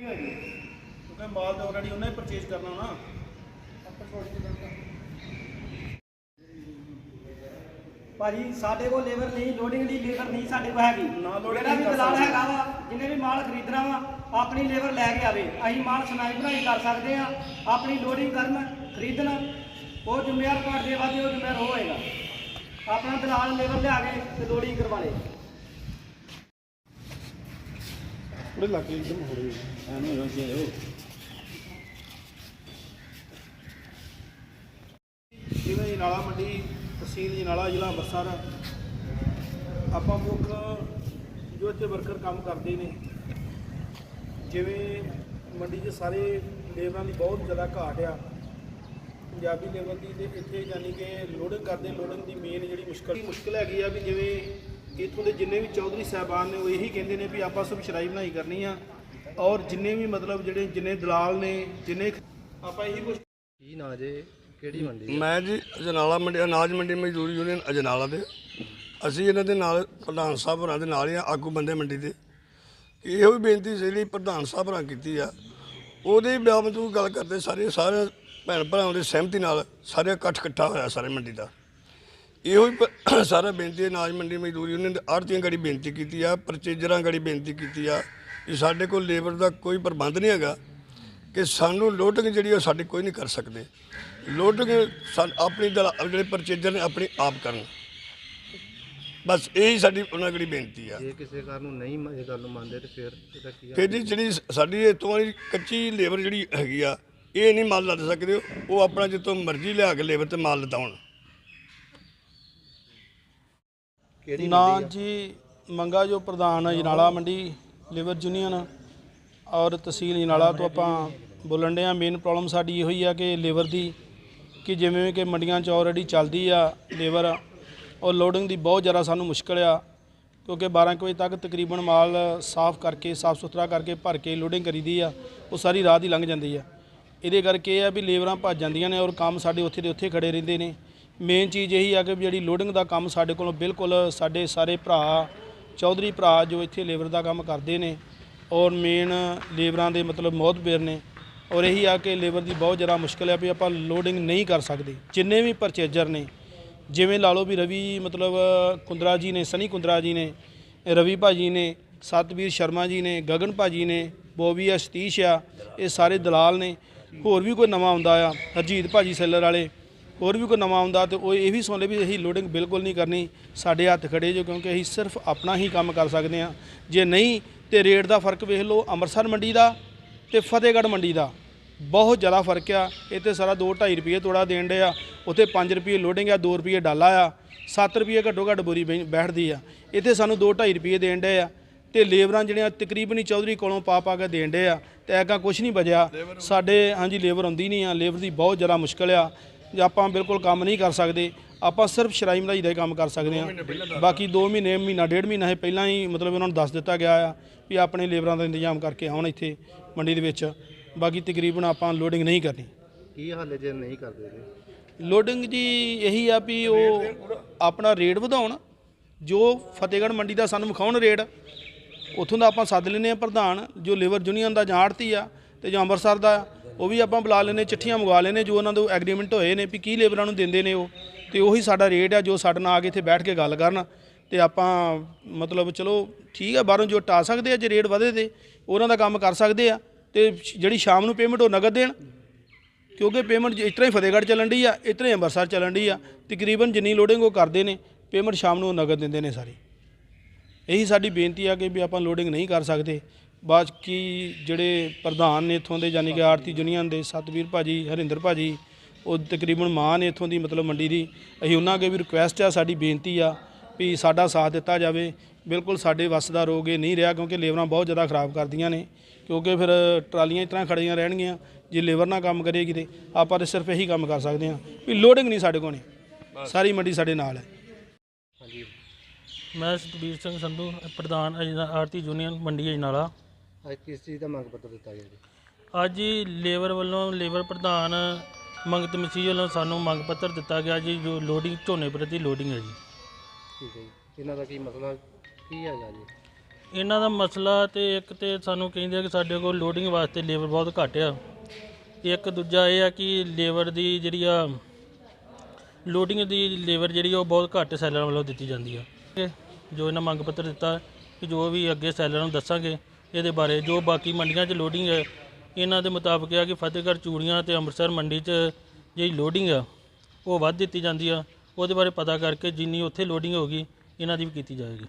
ਕਿਉਂਕਿ ਮਾਲ ਤਾਂ ਆਲਰੇਡੀ ਉਹਨੇ ਪਰਚੇਜ ਕਰਨਾ ਨਾ। ਭਾਜੀ ਸਾਡੇ ਕੋਲ ਲੇਬਰ ਨਹੀਂ ਲੋਡਿੰਗ ਦੀ ਲੇਬਰ ਨਹੀਂ ਸਾਡੇ ਕੋਲ ਹੈਗੀ। ਨਾ loading ਜਿਹੜਾ ਵੀ ਕਰ ਦਲਾਲ ਸਕਦੇ। ਹੈਗਾ ਵਾ ਜਿਹਨੇ ਵੀ ਮਾਲ ਖਰੀਦਣਾ ਵਾ ਆਪਣੀ ਲੇਬਰ ਲੈ ਕੇ ਆਵੇ। ਅਸੀਂ ਮਾਲ ਸੁਣਾਈ ਬਣਾਈ ਕਰ ਸਕਦੇ ਆ ਆਪਣੀ ਲੋਡਿੰਗ ਕਰਨ ਖਰੀਦਣ। ਉਹ ਜ਼ਿੰਮੇਵਾਰ ਪਾਰਟੀ ਵਾਦੀ ਉਹ ਜ਼ਿੰਮੇਵਾਰ ਹੋਏਗਾ। ਆਪਣਾ ਦਲਾਲ ਲੇਬਰ ਲਿਆ ਕੇ ਤੇ ਲੋਡਿੰਗ ਕਰਵਾ ਲੇ। ਉਹਦੇ ਲੱਗੇ ਇੱਕਦਮ ਹੋ ਰਹੀ ਐਵੇਂ ਹੋ ਜੇ ਹੋ ਜਿਵੇਂ ਜੀ ਨਾਲਾ ਮੰਡੀ ਤਹਿਸੀਲ ਜੀ ਨਾਲਾ ਜ਼ਿਲ੍ਹਾ ਅੰਮ੍ਰਿਤਸਰ। ਆਪਾਂ ਮੁੱਖ ਜੋ ਇੱਥੇ ਵਰਕਰ ਕੰਮ ਕਰਦੇ ਨੇ ਜਿਵੇਂ ਮੰਡੀ 'ਚ ਸਾਰੇ ਲੇਬਰਾਂ ਦੀ ਬਹੁਤ ਜ਼ਿਆਦਾ ਘਾਟ ਆ। ਪੰਜਾਬੀ ਲੇਬਰ ਦੀ ਤੇ ਇੱਥੇ ਯਾਨੀ ਕਿ ਲੋਡਿੰਗ ਕਰਦੇ ਲੋਡਿੰਗ ਦੀ ਮੇਨ ਜਿਹੜੀ ਮੁਸ਼ਕਲ ਮੁਸ਼ਕਲ ਹੈਗੀ ਆ ਵੀ ਜਿਵੇਂ ਇੱਥੋਂ ਦੇ ਜਿੰਨੇ ਵੀ ਚੌਧਰੀ ਸਾਹਿਬਾਨ ਨੇ ਉਹ ਇਹੀ ਕਹਿੰਦੇ ਨੇ ਵੀ ਆਪਾਂ ਸਭ ਸ਼ਰਾਈ ਬਣਾਈ ਕਰਨੀ ਆ। ਔਰ ਜਿੰਨੇ ਵੀ ਮਤਲਬ ਜਿਹੜੇ ਜਿੰਨੇ ਦਲਾਲ ਨੇ ਜਿੰਨੇ ਆਪਾਂ ਇਹੀ ਕੁਝ ਕੀ ਨਾਂ ਜੇ? ਕਿਹੜੀ ਮੰਡੀ ਮੈਂ ਜੀ ਅਜਨਾਲਾ ਮੰਡੀ ਅਨਾਜ ਮੰਡੀ ਮਜ਼ਦੂਰ ਯੂਨੀਅਨ ਅਜਨਾਲਾ ਦੇ। ਅਸੀਂ ਇਹਨਾਂ ਦੇ ਨਾਲ ਪ੍ਰਧਾਨ ਸਾਹਿਬ ਹੋਰਾਂ ਦੇ ਨਾਲ ਹੀ ਆ ਆਗੂ ਬੰਦੇ ਮੰਡੀ ਦੇ। ਇਹੋ ਹੀ ਬੇਨਤੀ ਸੀ ਜਿਹੜੀ ਪ੍ਰਧਾਨ ਸਾਹਿਬ ਹੋਰਾਂ ਕੀਤੀ ਆ। ਉਹਦੇ ਬਾਵਜੂਦ ਗੱਲ ਕਰਦੇ ਸਾਰੇ ਸਾਰੇ ਭੈਣ ਭਰਾਵਾਂ ਦੀ ਸਹਿਮਤੀ ਨਾਲ ਸਾਰੇ ਇਕੱਠ ਇਕੱਠਾ ਹੋਇਆ ਸਾਰੇ ਮੰਡੀ ਦਾ। ਇਹੋ ਹੀ ਪ- ਸਾਰਾ ਬੇਨਤੀ ਅਨਾਜ ਮੰਡੀ ਮਜ਼ਦੂਰ ਯੂਨੀਅਨ ਦੇ ਆੜਤੀਆਂ ਗੜੀ ਬੇਨਤੀ ਕੀਤੀ ਆ ਪਰਚੇਜਰਾਂ ਗੜੀ ਬੇਨਤੀ ਕੀਤੀ ਆ। ਕਿ ਸਾਡੇ ਕੋਲ ਲੇਬਰ ਦਾ ਕੋਈ ਪ੍ਰਬੰਧ ਨਹੀਂ ਹੈਗਾ ਕਿ ਸਾਨੂੰ ਲੋਡਿੰਗ ਜਿਹੜੀ ਉਹ ਸਾਡੇ ਕੋਈ ਨਹੀਂ ਕਰ ਸਕਦੇ। ਲੋਡਿੰਗ ਸਾ- ਆਪਣੀ ਦਲਾ ਜਿਹੜੇ ਪਰਚੇਜਰ ਨੇ ਆਪਣੀ ਆਪ ਕਰਨ। ਬਸ ਇਹੀ ਸਾਡੀ ਉਹਨਾਂ ਕੋਲ ਬੇਨਤੀ ਆ। ਜੇ ਕਿਸੇ ਕਾਰਨ ਨੂੰ ਨਹੀਂ ਮ- ਇਹ ਗੱਲ ਨੂੰ ਮੰਨਦੇ ਤੇ ਫਿਰ ਇਹਦਾ ਕੀ ਫਿਰ ਜੀ ਜਿਹੜੀ ਸਾਡੀ ਇਤੋਂ ਵਾਲੀ ਕੱਚੀ ਲੇਬਰ ਜਿਹੜੀ ਹੈਗੀ ਆ ਇਹ ਨਹੀਂ ਮਾਲ ਲੱਦ ਸਕਦੇ ਉਹ ਆਪਣਾ ਜਿੱਥੋਂ ਮਰਜ਼ੀ ਲਿਆ ਕੇ ਲੇਬਰ ਤੇ ਮਾਲ ਲਦਾਉਣ। ਕਿਹੜੀ ਨਾ? ਜੀ ਮੰਗਾ ਜੋ ਪ੍ਰਧਾਨ ਜਨਾਲਾ ਮੰਡੀ ਲਿਵਰ ਯੂਨੀਅਨ ਔਰ ਤਹਿਸੀਲ ਜਨਾਲਾ ਤੋਂ ਆਪਾਂ ਬੋਲਣ ਦੇ ਆ ਮੇਨ ਪ੍ਰੋਬਲਮ ਸਾਡੀ ਇਹੋ ਹੀ ਆ ਕਿ ਲਿਵਰ ਦੀ ਕਿ ਜਿਵੇਂ ਕਿ ਮੰਡੀਆਂ 'ਚ ਆਲਰੇਡੀ ਚੱਲਦੀ ਆ ਲਿਵਰ ਔਰ ਲੋਡਿੰਗ ਦੀ ਬਹੁਤ ਜ਼ਿਆਦਾ ਸਾਨੂੰ ਮੁਸ਼ਕਲ ਆ ਕਿਉਂਕਿ 12 ਕੁ ਵਜੇ ਤੱਕ ਤਕਰੀਬਨ ਮਾਲ ਸਾਫ਼ ਕਰਕੇ ਸਾਫ਼ ਸੁਥਰਾ ਕਰਕੇ ਭਰ ਕੇ ਲੋਡਿੰਗ ਕਰੀਦੀ ਆ ਉਹ ਸਾਰੀ ਰਾਤ ਹੀ ਲੰਘ ਜਾਂਦੀ ਆ ਇਹਦੇ ਕਰਕੇ ਇਹ ਆ ਵੀ ਲੇਬਰਾਂ ਭੱਜ ਜਾਂਦੀਆਂ ਨੇ ਔਰ ਕੰਮ ਸਾਡੇ ਉੱਥੇ ਦੇ ਉੱਥੇ ਖੜੇ ਰਹਿੰਦੇ ਨੇ ਮੇਨ ਚੀਜ਼ ਇਹੀ ਆ ਕਿ ਵੀ ਜਿਹੜੀ ਲੋਡਿੰਗ ਦਾ ਕੰਮ ਸਾਡੇ ਕੋਲੋਂ ਬਿਲਕੁਲ ਸਾਡੇ ਸਾਰੇ ਭਰਾ, ਚੌਧਰੀ ਭਰਾ ਜੋ ਇੱਥੇ ਲੇਬਰ ਦਾ ਕੰਮ ਕਰਦੇ ਨੇ ਔਰ ਮੇਨ ਲੇਬਰਾਂ ਦੇ ਮਤਲਬ ਮੌਤਬੇਰ ਨੇ ਔਰ ਇਹੀ ਆ ਕਿ ਲੇਬਰ ਦੀ ਬਹੁਤ ਜ਼ਿਆਦਾ ਮੁਸ਼ਕਲ ਹੈ ਵੀ ਆਪਾਂ ਲੋਡਿੰਗ ਨਹੀਂ ਕਰ ਸਕਦੇ। ਜਿੰਨੇ ਵੀ ਪਰਚੇਜਰ ਨੇ, ਜਿਵੇਂ ਲਾ ਲਓ ਵੀ ਰਵੀ ਮਤਲਬ ਕੁੰਦਰਾ ਜੀ ਨੇ, ਸਨੀ ਕੁੰਦਰਾ ਜੀ ਨੇ, ਰਵੀ ਭਾਜੀ ਨੇ, ਸਤਵੀਰ ਸ਼ਰਮਾ ਜੀ ਨੇ, ਗਗਨ ਭਾਜੀ ਨੇ, ਬੋਬੀ ਆ, ਸਤੀਸ਼ ਆ, ਇਹ ਸਾਰੇ ਦਲਾਲ ਨੇ। ਹੋਰ ਵੀ ਕੋਈ ਨਵਾਂ ਆਉਂਦਾ ਆ, ਹਰਜੀਤ ਭਾਜੀ ਸੈਲਰ ਵਾਲੇ ਹੋਰ ਵੀ ਕੋਈ ਨਵਾਂ ਆਉਂਦਾ ਤੇ ਉਹ ਇਹ ਵੀ ਸੁਣ ਲੈ ਵੀ ਅਸੀਂ ਲੋਡਿੰਗ ਬਿਲਕੁਲ ਨਹੀਂ ਕਰਨੀ ਸਾਡੇ ਹੱਥ ਖੜੇ ਜੋ ਕਿਉਂਕਿ ਅਸੀਂ ਸਿਰਫ ਆਪਣਾ ਹੀ ਕੰਮ ਕਰ ਸਕਦੇ ਹਾਂ। ਜੇ ਨਹੀਂ ਤੇ ਰੇਟ ਦਾ ਫ਼ਰਕ ਵੇਖ ਲਓ ਅੰਮ੍ਰਿਤਸਰ ਮੰਡੀ ਦਾ ਤੇ ਫਤਿਹਗੜ੍ਹ ਮੰਡੀ ਦਾ। ਬਹੁਤ ਜ਼ਿਆਦਾ ਫ਼ਰਕ ਆ ਇੱਥੇ ਸਾਰਾ 2.5 ਰੁਪਏ ਤੋੜਾ ਦੇਣ ਦੇ ਆ ਉੱਥੇ 5 ਰੁਪਏ ਲੋਡਿੰਗ ਆ 2 ਰੁਪਏ ਡਾਲਾ ਆ 7 ਰੁਪਏ ਘੱਟੋ ਘੱਟ ਬੋਰੀ ਬੈਠਦੀ ਆ। ਇੱਥੇ ਸਾਨੂੰ 2.5 ਰੁਪਏ ਦੇਣ ਦੇ ਆ ਤੇ ਲੇਬਰਾਂ ਜਿਹੜੀਆਂ ਤਕਰੀਬਨ ਹੀ ਚੌਧਰੀ ਕੋਲੋਂ ਪਾ ਪਾ ਕੇ ਦੇਣ ਦੇ ਆ ਤੇ ਐਗਾ ਕੁਝ ਨਹੀਂ ਬਚਿਆ। ਸਾਡੇ ਹਾਂਜੀ ਲੇਬਰ ਆਉਂਦੀ ਨਹੀਂ ਆ ਲੇਬਰ ਦੀ ਬਹੁਤ ਜ਼ਿਆਦਾ ਮੁਸ਼ਕਲ ਆ। ਜੇ ਆਪਾਂ ਬਿਲਕੁਲ ਕੰਮ ਨਹੀਂ ਕਰ ਸਕਦੇ ਆਪਾਂ ਸਿਰਫ ਸ਼ਰਾਈ ਮਲਾਈ ਦਾ ਹੀ ਕੰਮ ਕਰ ਸਕਦੇ ਆ ਬਾਕੀ 2 ਮਹੀਨੇ ਮਹੀਨਾ ਡੇਢ ਮਹੀਨਾ ਹੈ ਪਹਿਲਾਂ ਹੀ ਮਤਲਬ ਉਹਨਾਂ ਨੂੰ ਦੱਸ ਦਿੱਤਾ ਗਿਆ ਆ ਵੀ ਆਪਣੇ ਲੇਬਰਾਂ ਦਾ ਇੰਤਜ਼ਾਮ ਕਰਕੇ ਆਉਣ ਇੱਥੇ ਮੰਡੀ ਦੇ ਵਿੱਚ। ਬਾਕੀ ਤਕਰੀਬਨ ਆਪਾਂ ਲੋਡਿੰਗ ਨਹੀਂ ਕਰਨੀ। ਕੀ ਹੱਲ ਜੇ ਨਹੀਂ ਕਰਦੇ ਜੀ? ਲੋਡਿੰਗ ਜੀ ਇਹੀ ਆ ਵੀ ਉਹ ਆਪਣਾ ਰੇਟ ਵਧਾਉਣ ਜੋ ਫਤਿਹਗੜ੍ਹ ਮੰਡੀ ਦਾ ਸਾਨੂੰ ਵਿਖਾਉਣ ਰੇਟ ਉੱਥੋਂ ਦਾ ਆਪਾਂ ਸੱਦ ਲੈਨੇ ਆ ਪ੍ਰਧਾਨ ਜੋ ਲੇਬਰ ਯੂਨੀਅਨ ਦਾ ਜਾਂ ਆੜਤੀ ਆ ਤੇ ਜਾਂ ਅੰਮ੍ਰਿਤਸਰ ਦਾ। ਉਹ ਵੀ ਆਪਾਂ ਬੁਲਾ ਲੈਨੇ ਚਿੱਠੀਆਂ ਮੰਗਵਾ ਲੈਨੇ ਜੋ ਉਹਨਾਂ ਦੇ ਐਗਰੀਮੈਂਟ ਹੋਏ ਨੇ ਵੀ ਕੀ ਲੇਬਰਾਂ ਨੂੰ ਦਿੰਦੇ ਨੇ ਉਹ। ਤੇ ਉਹੀ ਸਾਡਾ ਰੇਟ ਆ, ਜੋ ਸਾਡੇ ਨਾਲ ਆ ਕੇ ਇੱਥੇ ਬੈਠ ਕੇ ਗੱਲ ਕਰਨ। ਤੇ ਆਪਾਂ ਮਤਲਬ ਚਲੋ ਠੀਕ ਆ, ਬਾਹਰੋਂ ਜੋ ਟਾ ਸਕਦੇ ਆ, ਜੇ ਰੇਟ ਵਧੇ ਤੇ ਉਹਨਾਂ ਦਾ ਕੰਮ ਕਰ ਸਕਦੇ ਆ। ਤੇ ਜਿਹੜੀ ਸ਼ਾਮ ਨੂੰ ਪੇਮੈਂਟ ਉਹ ਨਗਦ ਦੇਣ। ਕਿਉਂਕਿ ਪੇਮੈਂਟ ਇਸ ਤਰ੍ਹਾਂ ਹੀ ਫਤਿਹਗੜ੍ਹ ਚੱਲਣ ਦੀ ਆ ਇਸ ਤਰ੍ਹਾਂ ਹੀ ਅੰਮ੍ਰਿਤਸਰ ਚੱਲਣ ਦੀ ਆ। ਤਕਰੀਬਨ ਜਿੰਨੀ ਲੋਡਿੰਗ ਉਹ ਕਰਦੇ ਨੇ ਪੇਮੈਂਟ ਸ਼ਾਮ ਨੂੰ ਉਹ ਨਗਦ ਦਿੰਦੇ ਨੇ ਸਾਰੀ। ਇਹੀ ਸਾਡੀ ਬੇਨਤੀ ਆ ਕਿ ਵੀ ਆਪਾਂ ਲੋਡਿੰਗ ਨਹੀਂ ਕਰ ਸਕਦੇ। ਬਾਕੀ ਜਿਹੜੇ ਪ੍ਰਧਾਨ ਨੇ ਇੱਥੋਂ ਦੇ ਯਾਨੀ ਕਿ ਆਰਤੀ ਯੂਨੀਅਨ ਦੇ ਸਤਵੀਰ ਭਾਜੀ ਹਰਿੰਦਰ ਭਾਜੀ ਉਹ ਤਕਰੀਬਨ ਮਾਂ ਨੇ ਇੱਥੋਂ ਦੀ ਮਤਲਬ ਮੰਡੀ ਦੀ। ਅਸੀਂ ਉਹਨਾਂ ਅੱਗੇ ਵੀ ਰਿਕੁਐਸਟ ਆ ਸਾਡੀ ਬੇਨਤੀ ਆ ਵੀ ਸਾਡਾ ਸਾਥ ਦਿੱਤਾ ਜਾਵੇ। ਬਿਲਕੁਲ ਸਾਡੇ ਵੱਸ ਦਾ ਰੋਗ ਇਹ ਨਹੀਂ ਰਿਹਾ ਕਿਉਂਕਿ ਲੇਬਰਾਂ ਬਹੁਤ ਜ਼ਿਆਦਾ ਖਰਾਬ ਕਰਦੀਆਂ ਨੇ। ਕਿਉਂਕਿ ਫਿਰ ਟਰਾਲੀਆਂ ਇਸ ਤਰ੍ਹਾਂ ਖੜੀਆਂ ਰਹਿਣਗੀਆਂ ਜੇ ਲੇਬਰ ਨਾਲ ਕੰਮ ਕਰੇਗੀ ਤੇ ਆਪਾਂ ਤਾਂ ਸਿਰਫ ਇਹੀ ਕੰਮ ਕਰ ਸਕਦੇ ਹਾਂ ਵੀ ਲੋਡਿੰਗ ਨਹੀਂ ਸਾਡੇ ਕੋਲ ਨਹੀਂ। ਸਾਰੀ ਮੰਡੀ ਸਾਡੇ ਨਾਲ ਹੈ। ਹਾਂਜੀ। ਮੈਂ ਸਤਬੀਰ ਸਿੰਘ ਸੰਧੂ ਪ੍ਰਧਾਨ ਅਜਨਾ- ਆਰਤੀ ਯੂਨੀਅਨ ਮੰਡੀ ਅਜਨਾਲਾ। ਅੱਜ ਕਿਸ ਚੀਜ਼ ਦਾ ਮੰਗ ਪੱਤਰ ਦਿੱਤਾ ਗਿਆ ਜੀ? ਅੱਜ ਹੀ ਲੇਬਰ ਵੱਲੋਂ ਲੇਬਰ ਪ੍ਰਧਾਨ ਮੰਗਤ ਮਸੀਹ ਵੱਲੋਂ ਸਾਨੂੰ ਮੰਗ ਪੱਤਰ ਦਿੱਤਾ ਗਿਆ ਜੀ ਜੋ ਲੋਡਿੰਗ ਝੋਨੇ ਪ੍ਰਤੀ ਲੋਡਿੰਗ ਹੈ ਜੀ। ਠੀਕ ਹੈ ਜੀ। ਇਹਨਾਂ ਦਾ ਕੀ ਮਸਲਾ ਕੀ ਹੈਗਾ ਜੀ? ਇਹਨਾਂ ਦਾ ਮਸਲਾ ਤੇ ਇੱਕ ਤੇ ਸਾਨੂੰ ਕਹਿੰਦੇ ਆ ਕਿ ਸਾਡੇ ਕੋਲ ਲੋਡਿੰਗ ਵਾਸਤੇ ਲੇਬਰ ਬਹੁਤ ਘੱਟ ਆ। ਇੱਕ ਦੂਜਾ ਇਹ ਆ ਕਿ ਲੇਬਰ ਦੀ ਜਿਹੜੀ ਆ ਲੋਡਿੰਗ ਦੀ ਲੇਬਰ ਜਿਹੜੀ ਆ ਉਹ ਬਹੁਤ ਘੱਟ ਸੈਲਰਾਂ ਵੱਲੋਂ ਦਿੱਤੀ ਜਾਂਦੀ ਆ। ਜੋ ਇਹਨਾਂ ਮੰਗ ਪੱਤਰ ਦਿੱਤਾ ਕਿ ਜੋ ਵੀ ਅੱਗੇ ਸੈਲਰਾਂ ਨੂੰ ਦੱਸਾਂਗੇ ਇਹਦੇ ਬਾਰੇ, ਜੋ ਬਾਕੀ ਮੰਡੀਆਂ 'ਚ ਲੋਡਿੰਗ ਹੈ, ਇਹਨਾਂ ਦੇ ਮੁਤਾਬਕ ਆ ਕਿ ਫਤਿਹਗੜ੍ਹ, ਚੂੜੀਆਂ ਤੇ ਅੰਮ੍ਰਿਤਸਰ ਮੰਡੀ 'ਚ ਜਿਹੜੀ ਲੋਡਿੰਗ ਆ, ਉਹ ਵੱਧ ਦਿੱਤੀ ਜਾਂਦੀ ਆ। ਉਹਦੇ ਬਾਰੇ ਪਤਾ ਕਰਕੇ ਜਿੰਨੀ ਉੱਥੇ ਲੋਡਿੰਗ ਹੋਗੀ ਇਹਨਾਂ ਦੀ ਵੀ ਕੀਤੀ ਜਾਏਗੀ।